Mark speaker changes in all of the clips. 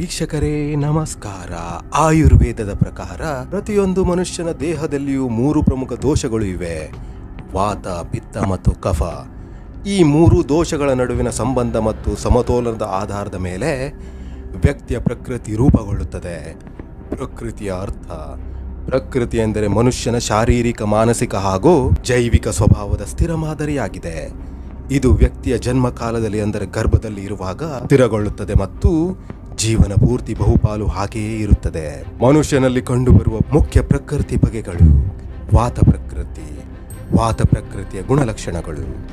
Speaker 1: ವೀಕ್ಷಕರೇ, ನಮಸ್ಕಾರ. ಆಯುರ್ವೇದದ ಪ್ರಕಾರ ಪ್ರತಿಯೊಂದು ಮನುಷ್ಯನ ದೇಹದಲ್ಲಿಯೂ ಮೂರು ಪ್ರಮುಖ ದೋಷಗಳು ಇವೆ. ವಾತ, ಪಿತ್ತ ಮತ್ತು ಕಫ. ಈ ಮೂರು ದೋಷಗಳ ನಡುವಿನ ಸಂಬಂಧ ಮತ್ತು ಸಮತೋಲನದ ಆಧಾರದ ಮೇಲೆ ವ್ಯಕ್ತಿಯ ಪ್ರಕೃತಿ ರೂಪುಗೊಳ್ಳುತ್ತದೆ. ಪ್ರಕೃತಿಯ ಅರ್ಥ. ಪ್ರಕೃತಿ ಎಂದರೆ ಮನುಷ್ಯನ ಶಾರೀರಿಕ, ಮಾನಸಿಕ ಹಾಗೂ ಜೈವಿಕ ಸ್ವಭಾವದ ಸ್ಥಿರ ಮಾದರಿಯಾಗಿದೆ. ಇದು ವ್ಯಕ್ತಿಯ ಜನ್ಮ ಕಾಲದಲ್ಲಿ ಅಂದರೆ ಗರ್ಭದಲ್ಲಿ ಇರುವಾಗ ಸ್ಥಿರಗೊಳ್ಳುತ್ತದೆ ಮತ್ತು ಜೀವನ ಪೂರ್ತಿ ಬಹುಪಾಲು ಹಾಗೆಯೇ ಇರುತ್ತದೆ. ಮನುಷ್ಯನಲ್ಲಿ ಕಂಡುಬರುವ ಮುಖ್ಯ ಪ್ರಕೃತಿ ಬಗೆಗಳು, ವಾತ ಪ್ರಕೃತಿ, ವಾತ ಪ್ರಕೃತಿಯ ಗುಣಲಕ್ಷಣಗಳು.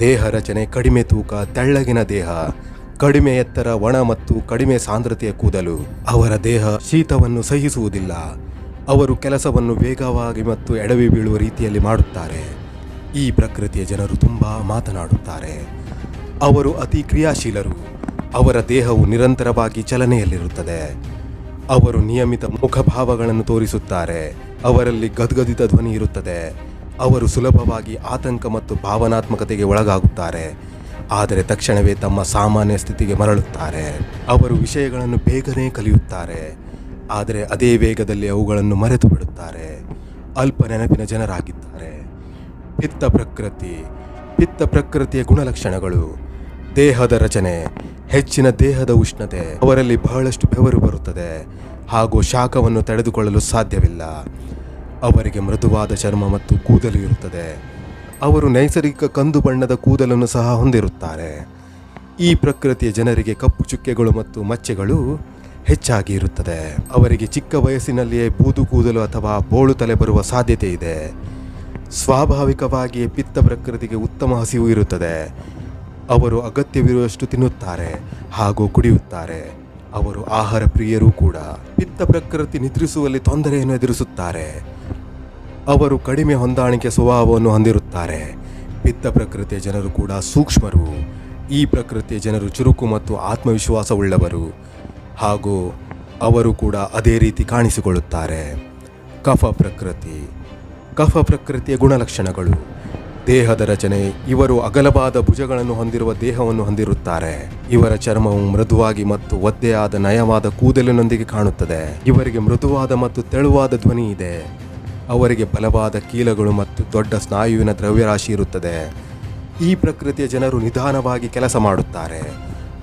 Speaker 1: ದೇಹ ರಚನೆ ಕಡಿಮೆ ತೂಕ, ತೆಳ್ಳಗಿನ ದೇಹ, ಕಡಿಮೆ ಎತ್ತರ, ಒಣ ಮತ್ತು ಕಡಿಮೆ ಸಾಂದ್ರತೆಯ ಕೂದಲು. ಅವರ ದೇಹ ಶೀತವನ್ನು ಸಹಿಸುವುದಿಲ್ಲ. ಅವರು ಕೆಲಸವನ್ನು ವೇಗವಾಗಿ ಮತ್ತು ಎಡವಿ ಬೀಳುವ ರೀತಿಯಲ್ಲಿ ಮಾಡುತ್ತಾರೆ. ಈ ಪ್ರಕೃತಿಯ ಜನರು ತುಂಬ ಮಾತನಾಡುತ್ತಾರೆ. ಅವರು ಅತಿ ಕ್ರಿಯಾಶೀಲರು. ಅವರ ದೇಹವು ನಿರಂತರವಾಗಿ ಚಲನೆಯಲ್ಲಿರುತ್ತದೆ. ಅವರು ನಿಯಮಿತ ಮುಖಭಾವಗಳನ್ನು ತೋರಿಸುತ್ತಾರೆ. ಅವರಲ್ಲಿ ಗದ್ಗದಿತ ಧ್ವನಿ ಇರುತ್ತದೆ. ಅವರು ಸುಲಭವಾಗಿ ಆತಂಕ ಮತ್ತು ಭಾವನಾತ್ಮಕತೆಗೆ ಒಳಗಾಗುತ್ತಾರೆ. ಆದರೆ ತಕ್ಷಣವೇ ತಮ್ಮ ಸಾಮಾನ್ಯ ಸ್ಥಿತಿಗೆ ಮರಳುತ್ತಾರೆ. ಅವರು ವಿಷಯಗಳನ್ನು ಬೇಗನೆ ಕಲಿಯುತ್ತಾರೆ. ಆದರೆ ಅದೇ ವೇಗದಲ್ಲಿ ಅವುಗಳನ್ನು ಮರೆತು ಬಿಡುತ್ತಾರೆ. ಅಲ್ಪ ನೆನಪಿನ ಜನರಾಗಿದ್ದಾರೆ. ಪಿತ್ತ ಪ್ರಕೃತಿ, ಪಿತ್ತ ಪ್ರಕೃತಿಯ ಗುಣಲಕ್ಷಣಗಳು, ದೇಹದ ರಚನೆ ಹೆಚ್ಚಿನ ದೇಹದ ಉಷ್ಣತೆ, ಅವರಲ್ಲಿ ಬಹಳಷ್ಟು ಬೆವರು ಬರುತ್ತದೆ. ಹಾಗೂ ಶಾಖವನ್ನು ತಡೆದುಕೊಳ್ಳಲು ಸಾಧ್ಯವಿಲ್ಲ. ಅವರಿಗೆ ಮೃದುವಾದ ಚರ್ಮ ಮತ್ತು ಕೂದಲು ಇರುತ್ತದೆ. ಅವರು ನೈಸರ್ಗಿಕ ಕಂದು ಬಣ್ಣದ ಕೂದಲನ್ನು ಸಹ ಹೊಂದಿರುತ್ತಾರೆ. ಈ ಪ್ರಕೃತಿಯ ಜನರಿಗೆ ಕಪ್ಪು ಚುಕ್ಕೆಗಳು ಮತ್ತು ಮಚ್ಚೆಗಳು ಹೆಚ್ಚಾಗಿ ಇರುತ್ತದೆ. ಅವರಿಗೆ ಚಿಕ್ಕ ವಯಸ್ಸಿನಲ್ಲಿಯೇ ಬೂದು ಕೂದಲು ಅಥವಾ ಬೋಳು ತಲೆ ಬರುವ ಸಾಧ್ಯತೆ ಇದೆ. ಸ್ವಾಭಾವಿಕವಾಗಿಯೇ ಪಿತ್ತ ಪ್ರಕೃತಿಗೆ ಉತ್ತಮ ಹಸಿವು ಇರುತ್ತದೆ. ಅವರು ಅಗತ್ಯವಿರುವಷ್ಟು ತಿನ್ನುತ್ತಾರೆ ಹಾಗೂ ಕುಡಿಯುತ್ತಾರೆ. ಅವರು ಆಹಾರ ಪ್ರಿಯರೂ ಕೂಡ ಪಿತ್ತ ಪ್ರಕೃತಿ ನಿದ್ರಿಸುವಲ್ಲಿ ತೊಂದರೆಯನ್ನು ಎದುರಿಸುತ್ತಾರೆ. ಅವರು ಕಡಿಮೆ ಹೊಂದಾಣಿಕೆ ಸ್ವಭಾವವನ್ನು ಹೊಂದಿರುತ್ತಾರೆ. ಪಿತ್ತ ಪ್ರಕೃತಿಯ ಜನರು ಕೂಡ ಸೂಕ್ಷ್ಮರು. ಈ ಪ್ರಕೃತಿಯ ಜನರು ಚುರುಕು ಮತ್ತು ಆತ್ಮವಿಶ್ವಾಸವುಳ್ಳವರು. ಹಾಗೂ ಅವರು ಕೂಡ ಅದೇ ರೀತಿ ಕಾಣಿಸಿಕೊಳ್ಳುತ್ತಾರೆ. ಕಫ ಪ್ರಕೃತಿ. ಕಫ ಪ್ರಕೃತಿಯ ಗುಣಲಕ್ಷಣಗಳು. ದೇಹದ ರಚನೆ, ಇವರು ಅಗಲವಾದ ಭುಜಗಳನ್ನು ಹೊಂದಿರುವ ದೇಹವನ್ನು ಹೊಂದಿರುತ್ತಾರೆ. ಇವರ ಚರ್ಮವು ಮೃದುವಾಗಿ ಮತ್ತು ಒದ್ದೆಯಾದ ನಯವಾದ ಕೂದಲಿನೊಂದಿಗೆ ಕಾಣುತ್ತದೆ. ಇವರಿಗೆ ಮೃದುವಾದ ಮತ್ತು ತೆಳುವಾದ ಧ್ವನಿ ಇದೆ. ಅವರಿಗೆ ಬಲವಾದ ಕೀಲಗಳು ಮತ್ತು ದೊಡ್ಡ ಸ್ನಾಯುವಿನ ದ್ರವ್ಯರಾಶಿ ಇರುತ್ತದೆ. ಈ ಪ್ರಕೃತಿಯ ಜನರು ನಿಧಾನವಾಗಿ ಕೆಲಸ ಮಾಡುತ್ತಾರೆ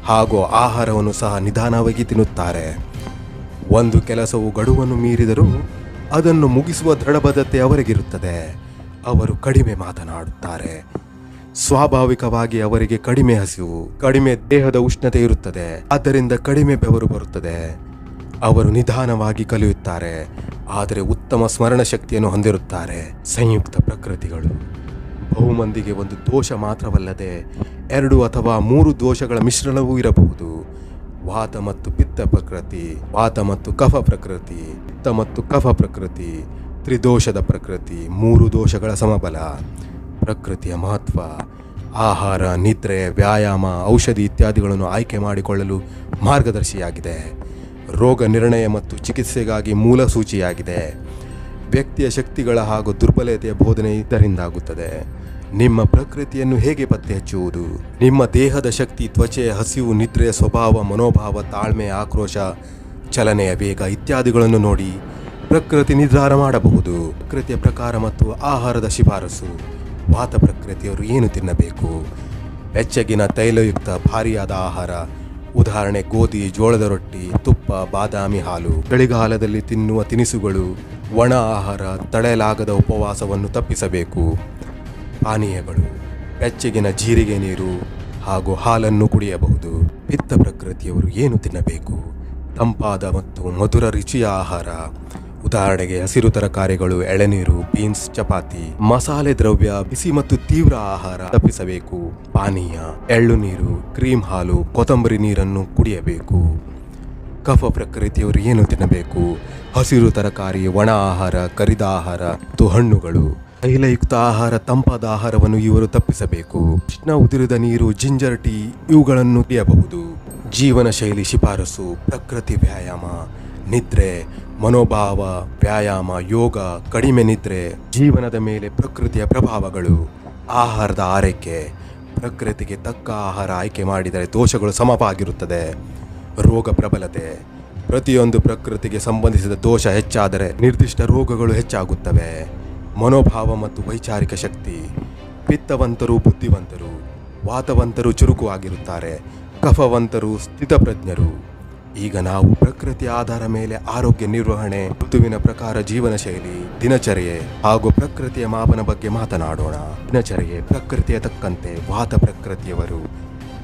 Speaker 1: ಹಾಗೂ ಆಹಾರವನ್ನು ಸಹ ನಿಧಾನವಾಗಿ ತಿನ್ನುತ್ತಾರೆ. ಒಂದು ಕೆಲಸವು ಗಡುವನ್ನು ಮೀರಿದರೂ ಅದನ್ನು ಮುಗಿಸುವ ದೃಢಬದ್ಧತೆ ಅವರಿಗಿರುತ್ತದೆ. ಅವರು ಕಡಿಮೆ ಮಾತನಾಡುತ್ತಾರೆ. ಸ್ವಾಭಾವಿಕವಾಗಿ ಅವರಿಗೆ ಕಡಿಮೆ ಹಸಿವು, ಕಡಿಮೆ ದೇಹದ ಉಷ್ಣತೆ ಇರುತ್ತದೆ. ಆದ್ದರಿಂದ ಕಡಿಮೆ ಬೆವರು ಬರುತ್ತದೆ. ಅವರು ನಿಧಾನವಾಗಿ ಕಲಿಯುತ್ತಾರೆ, ಆದರೆ ಉತ್ತಮ ಸ್ಮರಣ ಶಕ್ತಿಯನ್ನು ಹೊಂದಿರುತ್ತಾರೆ. ಸಂಯುಕ್ತ ಪ್ರಕೃತಿಗಳು. ಬಹುಮಂದಿಗೆ ಒಂದು ದೋಷ ಮಾತ್ರವಲ್ಲದೆ, ಎರಡು ಅಥವಾ ಮೂರು ದೋಷಗಳ ಮಿಶ್ರಣವೂ ಇರಬಹುದು. ವಾತ ಮತ್ತು ಪಿತ್ತ ಪ್ರಕೃತಿ ವಾತ ಮತ್ತು ಕಫ ಪ್ರಕೃತಿ, ಪಿತ್ತ ಮತ್ತು ಕಫ ಪ್ರಕೃತಿ ತ್ರಿದೋಷದ ಪ್ರಕೃತಿ, ಮೂರು ದೋಷಗಳ ಸಮಬಲ, ಪ್ರಕೃತಿಯ ಮಹತ್ವ, ಆಹಾರ, ನಿದ್ರೆ, ವ್ಯಾಯಾಮ, ಔಷಧಿ ಇತ್ಯಾದಿಗಳನ್ನು ಆಯ್ಕೆ ಮಾಡಿಕೊಳ್ಳಲು ಮಾರ್ಗದರ್ಶಿಯಾಗಿದೆ. ರೋಗ ನಿರ್ಣಯ ಮತ್ತು ಚಿಕಿತ್ಸೆಗಾಗಿ ಮೂಲ ಸೂಚಿಯಾಗಿದೆ. ವ್ಯಕ್ತಿಯ ಶಕ್ತಿಗಳ ಹಾಗೂ ದುರ್ಬಲತೆಯ ಬೋಧನೆ ಇದರಿಂದಾಗುತ್ತದೆ. ನಿಮ್ಮ ಪ್ರಕೃತಿಯನ್ನು ಹೇಗೆ ಪತ್ತೆ ಹಚ್ಚುವುದು ನಿಮ್ಮ ದೇಹದ ಶಕ್ತಿ ತ್ವಚೆಯ ಹಸಿವು ನಿದ್ರೆಯ ಸ್ವಭಾವ, ಮನೋಭಾವ, ತಾಳ್ಮೆ, ಆಕ್ರೋಶ, ಚಲನೆಯ ವೇಗ ಇತ್ಯಾದಿಗಳನ್ನು ನೋಡಿ ಪ್ರಕೃತಿ ನಿರ್ಧಾರ ಮಾಡಬಹುದು. ಪ್ರಕೃತಿಯ ಪ್ರಕಾರ ಮತ್ತು ಆಹಾರದ ಶಿಫಾರಸು. ವಾತ ಪ್ರಕೃತಿಯವರು ಏನು ತಿನ್ನಬೇಕು? ಬೆಚ್ಚಗಿನ ತೈಲಯುಕ್ತ ಭಾರಿಯಾದ ಆಹಾರ. ಉದಾಹರಣೆ ಗೋಧಿ, ಜೋಳದ ರೊಟ್ಟಿ, ತುಪ್ಪ, ಬಾದಾಮಿ ಹಾಲು. ಚಳಿಗಾಲದಲ್ಲಿ ತಿನ್ನುವ ತಿನಿಸುಗಳು, ಒಣ ಆಹಾರ ತಡೆಯಲಾಗದ ಉಪವಾಸವನ್ನು ತಪ್ಪಿಸಬೇಕು. ಪಾನೀಯಗಳು, ಬೆಚ್ಚಗಿನ ಜೀರಿಗೆ ನೀರು ಹಾಗೂ ಹಾಲನ್ನು ಕುಡಿಯಬಹುದು. ಪಿತ್ತ ಪ್ರಕೃತಿಯವರು ಏನು ತಿನ್ನಬೇಕು? ತಂಪಾದ ಮತ್ತು ಮಧುರ ರುಚಿಯ ಆಹಾರ. ಉದಾಹರಣೆಗೆ ಹಸಿರು ತರಕಾರಿಗಳು, ಎಳೆನೀರು, ಬೀನ್ಸ್, ಚಪಾತಿ, ಮಸಾಲೆ ದ್ರವ್ಯ, ಬಿಸಿ ಮತ್ತು ತೀವ್ರ ಆಹಾರ ತಪ್ಪಿಸಬೇಕು. ಪಾನೀಯ, ಎಳ್ಳು ನೀರು, ಕ್ರೀಮ್ ಹಾಲು, ಕೊತ್ತಂಬರಿ ನೀರನ್ನು ಕುಡಿಯಬೇಕು. ಕಫ ಪ್ರಕೃತಿಯವರು ಏನು ತಿನ್ನಬೇಕು? ಹಸಿರು ತರಕಾರಿ, ಒಣ ಆಹಾರ, ಕರಿದ ಆಹಾರ ಮತ್ತು ಹಣ್ಣುಗಳು. ತೈಲಯುಕ್ತ ಆಹಾರ, ತಂಪಾದ ಆಹಾರವನ್ನು ಇವರು ತಪ್ಪಿಸಬೇಕು. ಕೃಷ್ಣ ಉದುರಿದ ನೀರು, ಜಿಂಜರ್ ಟೀ ಇವುಗಳನ್ನು ಕುಡಿಯಬಹುದು. ಜೀವನ ಶೈಲಿ ಶಿಫಾರಸು, ಪ್ರಕೃತಿ ವ್ಯಾಯಾಮ ನಿದ್ರೆ, ಮನೋಭಾವ, ವ್ಯಾಯಾಮ, ಯೋಗ, ಕಡಿಮೆ ನಿದ್ರೆ, ಜೀವನದ ಮೇಲೆ ಪ್ರಕೃತಿಯ ಪ್ರಭಾವಗಳು, ಆಹಾರದ ಆರೈಕೆ, ಪ್ರಕೃತಿಗೆ ತಕ್ಕ ಆಹಾರ ಆಯ್ಕೆ ಮಾಡಿದರೆ ದೋಷಗಳು ಸಮವಾಗಿರುತ್ತದೆ. ರೋಗ ಪ್ರಬಲತೆ, ಪ್ರತಿಯೊಂದು ಪ್ರಕೃತಿಗೆ ಸಂಬಂಧಿಸಿದ ದೋಷ ಹೆಚ್ಚಾದರೆ ನಿರ್ದಿಷ್ಟ ರೋಗಗಳು ಹೆಚ್ಚಾಗುತ್ತವೆ. ಮನೋಭಾವ ಮತ್ತು ವೈಚಾರಿಕ ಶಕ್ತಿ, ಪಿತ್ತವಂತರು ಬುದ್ಧಿವಂತರು, ವಾತವಂತರು ಚುರುಕು ಆಗಿರುತ್ತಾರೆ ಕಫವಂತರು ಸ್ಥಿತಪ್ರಜ್ಞರು. ಈಗ ನಾವು ಪ್ರಕೃತಿಯ ಆಧಾರ ಮೇಲೆ ಆರೋಗ್ಯ ನಿರ್ವಹಣೆ, ಋತುವಿನ ಪ್ರಕಾರ ಜೀವನ ಶೈಲಿ ದಿನಚರ್ಯೆ ಹಾಗೂ ಪ್ರಕೃತಿಯ ಮಾಪನ ಬಗ್ಗೆ ಮಾತನಾಡೋಣ. ದಿನಚರ್ಯೆ ಪ್ರಕೃತಿಯ ತಕ್ಕಂತೆ ವಾತ ಪ್ರಕೃತಿಯವರು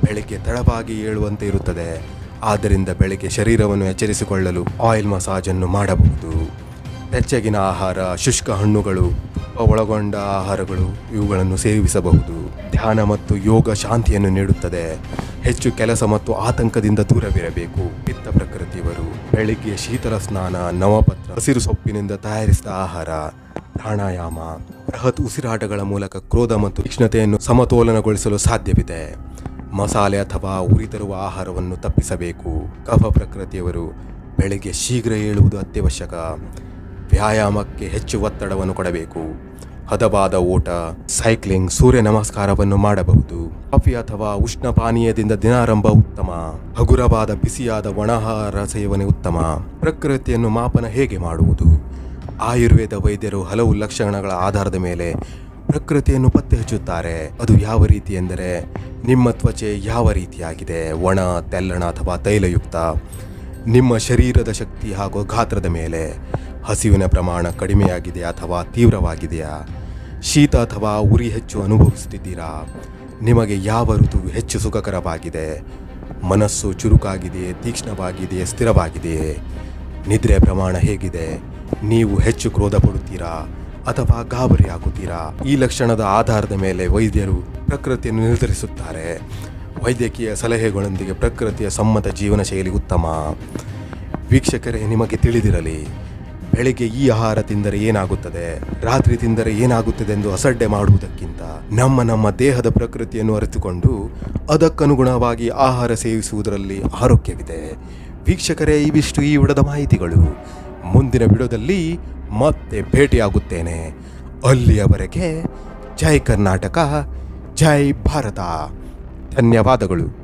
Speaker 1: ಬೆಳಿಗ್ಗೆ ತಡವಾಗಿ ಏಳುವಂತೆ ಇರುತ್ತದೆ. ಆದ್ದರಿಂದ ಬೆಳಿಗ್ಗೆ ಶರೀರವನ್ನು ಎಚ್ಚರಿಸಿಕೊಳ್ಳಲು ಆಯಿಲ್ ಮಸಾಜನ್ನು ಮಾಡಬಹುದು. ಬೆಚ್ಚಗಿನ ಆಹಾರ, ಶುಷ್ಕ ಹಣ್ಣುಗಳು ಒಳಗೊಂಡ ಆಹಾರಗಳು ಇವುಗಳನ್ನು ಸೇವಿಸಬಹುದು. ಧ್ಯಾನ ಮತ್ತು ಯೋಗ ಶಾಂತಿಯನ್ನು ನೀಡುತ್ತದೆ. ಹೆಚ್ಚು ಕೆಲಸ ಮತ್ತು ಆತಂಕದಿಂದ ದೂರವಿರಬೇಕು. ಪಿತ್ತ ಪ್ರಕೃತಿಯವರು ಬೆಳಿಗ್ಗೆ ಶೀತಲ ಸ್ನಾನ, ನವಪತ್ರ, ಹಸಿರು ಸೊಪ್ಪಿನಿಂದ ತಯಾರಿಸಿದ ಆಹಾರ, ಪ್ರಾಣಾಯಾಮ, ಬೃಹತ್ ಉಸಿರಾಟಗಳ ಮೂಲಕ ಕ್ರೋಧ ಮತ್ತು ತೀಕ್ಷ್ಣತೆಯನ್ನು ಸಮತೋಲನಗೊಳಿಸಲು ಸಾಧ್ಯವಿದೆ. ಮಸಾಲೆ ಅಥವಾ ಉರಿ ತರುವ ಆಹಾರವನ್ನು ತಪ್ಪಿಸಬೇಕು. ಕಫ ಪ್ರಕೃತಿಯವರು ಬೆಳಿಗ್ಗೆ ಶೀಘ್ರ ಏಳುವುದು ಅತ್ಯವಶ್ಯಕ. ವ್ಯಾಯಾಮಕ್ಕೆ ಹೆಚ್ಚು ಒತ್ತಡವನ್ನು ಕೊಡಬೇಕು. ಹದವಾದ ಓಟ, ಸೈಕ್ಲಿಂಗ್, ಸೂರ್ಯ ನಮಸ್ಕಾರವನ್ನು ಮಾಡಬಹುದು. ಕಾಫಿ ಅಥವಾ ಉಷ್ಣ ಪಾನೀಯದಿಂದ ದಿನಾರಂಭ ಉತ್ತಮ. ಹಗುರವಾದ ಬಿಸಿಯಾದ ಒಣಹಾರ ಸೇವನೆ ಉತ್ತಮ. ಪ್ರಕೃತಿಯನ್ನು ಮಾಪನ ಹೇಗೆ ಮಾಡುವುದು? ಆಯುರ್ವೇದ ವೈದ್ಯರು ಹಲವು ಲಕ್ಷಣಗಳ ಆಧಾರದ ಮೇಲೆ ಪ್ರಕೃತಿಯನ್ನು ಪತ್ತೆ ಹಚ್ಚುತ್ತಾರೆ ಅದು ಯಾವ ರೀತಿ ಎಂದರೆ, ನಿಮ್ಮ ತ್ವಚೆ ಯಾವ ರೀತಿಯಾಗಿದೆ? ಒಣ, ತೆಲ್ಲಣ ಅಥವಾ ತೈಲಯುಕ್ತ? ನಿಮ್ಮ ಶರೀರದ ಶಕ್ತಿ ಹಾಗೂ ಗಾತ್ರದ ಮೇಲೆ ಹಸಿವಿನ ಪ್ರಮಾಣ ಕಡಿಮೆಯಾಗಿದೆ ಅಥವಾ ತೀವ್ರವಾಗಿದೆಯಾ? ಶೀತ ಅಥವಾ ಉರಿ ಹೆಚ್ಚು ಅನುಭವಿಸುತ್ತಿದ್ದೀರಾ? ನಿಮಗೆ ಯಾವ ಋತು ಹೆಚ್ಚು ಸುಖಕರವಾಗಿದೆ? ಮನಸ್ಸು ಚುರುಕಾಗಿದೆಯೇ, ತೀಕ್ಷ್ಣವಾಗಿದೆಯೇ, ಸ್ಥಿರವಾಗಿದೆಯೇ? ನಿದ್ರೆ ಪ್ರಮಾಣ ಹೇಗಿದೆ? ನೀವು ಹೆಚ್ಚು ಕ್ರೋಧ ಪಡುತ್ತೀರಾ ಅಥವಾ ಗಾಬರಿ ಆಗುತ್ತೀರಾ ಈ ಲಕ್ಷಣದ ಆಧಾರದ ಮೇಲೆ ವೈದ್ಯರು ಪ್ರಕೃತಿಯನ್ನು ನಿರ್ಧರಿಸುತ್ತಾರೆ. ವೈದ್ಯಕೀಯ ಸಲಹೆಗಳೊಂದಿಗೆ ಪ್ರಕೃತಿಯ ಸಮ್ಮತ ಜೀವನ ಶೈಲಿ ಉತ್ತಮ. ವೀಕ್ಷಕರೇ, ನಿಮಗೆ ತಿಳಿದಿರಲಿ ಬೆಳಿಗ್ಗೆ ಈ ಆಹಾರ ತಿಂದರೆ ಏನಾಗುತ್ತದೆ? ರಾತ್ರಿ ತಿಂದರೆ ಏನಾಗುತ್ತದೆ ಎಂದು ಅಸಡ್ಡೆ ಮಾಡುವುದಕ್ಕಿಂತ ನಮ್ಮ ನಮ್ಮ ದೇಹದ ಪ್ರಕೃತಿಯನ್ನು ಅರಿತುಕೊಂಡು ಅದಕ್ಕನುಗುಣವಾಗಿ ಆಹಾರ ಸೇವಿಸುವುದರಲ್ಲಿ ಆರೋಗ್ಯವಿದೆ. ವೀಕ್ಷಕರೇ, ಇವಿಷ್ಟು ಈ ವಿಡದ ಮಾಹಿತಿಗಳು. ಮುಂದಿನ ವಿಡಿಯೋದಲ್ಲಿ ಮತ್ತೆ ಭೇಟಿಯಾಗುತ್ತೇನೆ. ಅಲ್ಲಿಯವರೆಗೆ ಜೈ ಕರ್ನಾಟಕ, ಜೈ ಭಾರತ. ಧನ್ಯವಾದಗಳು.